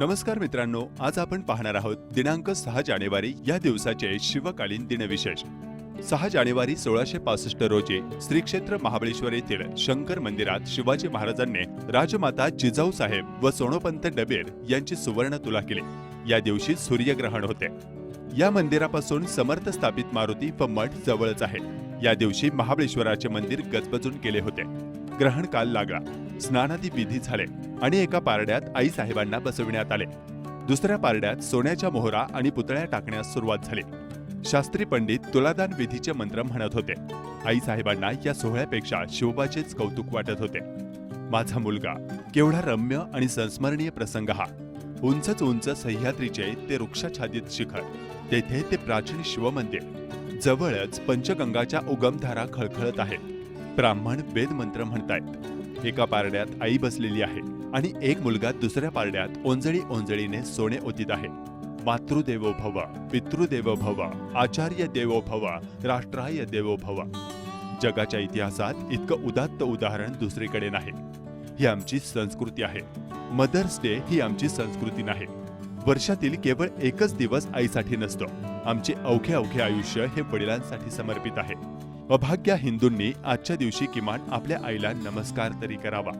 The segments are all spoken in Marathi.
नमस्कार मित्रांनो आज आपण पाहणार आहोत दिनांक सहा जानेवारी या दिवसाचे शिवकालीन दिनविशेष. सहा जानेवारी सोळाशे पासष्ट रोजी श्री क्षेत्र महाबळेश्वर येथील शंकर मंदिरात शिवाजी महाराजांनी राजमाता जिजाऊ साहेब व सोनोपंत डबेर यांची सुवर्ण तुला केली. या दिवशी सूर्यग्रहण होते. या मंदिरापासून समर्थ स्थापित मारुती व मठ जवळच आहे. या दिवशी महाबळेश्वराचे मंदिर गजबजून केले होते. ग्रहण काल लागला. स्नानादी विधी झाले. आणि एका पारड्यात आईसाहेबांना बसविण्यात आले. दुसऱ्या पारड्यात सोन्याच्या मोहरा आणि पुतळ्या टाकण्यास सुरुवात झाली. शास्त्री पंडित तुलादान विधीचे मंत्र म्हणत होते. आईसाहेबांना या सोहळ्यापेक्षा शिवबाचेच कौतुक वाटत होते. माझा मुलगा केवढा रम्य आणि संस्मरणीय प्रसंग हा. उंचच उंच सह्याद्रीचे ते वृक्षाच्छादित शिखर तेथे ते प्राचीन शिवमंदिर. जवळच पंचगंगाच्या उगमधारा खळखळत आहेत ब्राह्मण वेद मंत्र म्हणतायत. एका पारड्यात आई बसलेली आहे. आणि एक मुलगा दुसऱ्या पारड्यात ओंजळी ओंजळीने सोने ओतीत आहे. मातृदेवो भव पितृदेवो भव आचार्य देवो भव राष्ट्राय देवो भव जगाच्या इतिहासात इतकं उदात्त उदाहरण दुसरीकडे नाही. ही आमची संस्कृती आहे. मदर्स डे ही आमची संस्कृती नाही. वर्षातील केवळ एकच दिवस आईसाठी नसतो. आमचे अवघे अवघे आयुष्य हे वडिलांसाठी समर्पित आहे. अभाग्या हिंदूंनी आजच्या दिवशी किमान आपल्या आईला नमस्कार तरी करावा.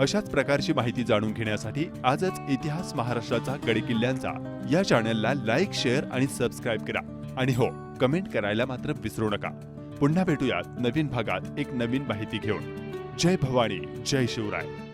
अशाच प्रकारची माहिती जाणून घेण्यासाठी आजच इतिहास महाराष्ट्राचा गडकिल्ल्यांचा या चॅनलला लाईक शेअर आणि सबस्क्राईब करा. आणि हो कमेंट करायला मात्र विसरू नका. पुन्हा भेटूयात नवीन भागात एक नवीन माहिती घेऊन. जय भवानी जय शिवराय.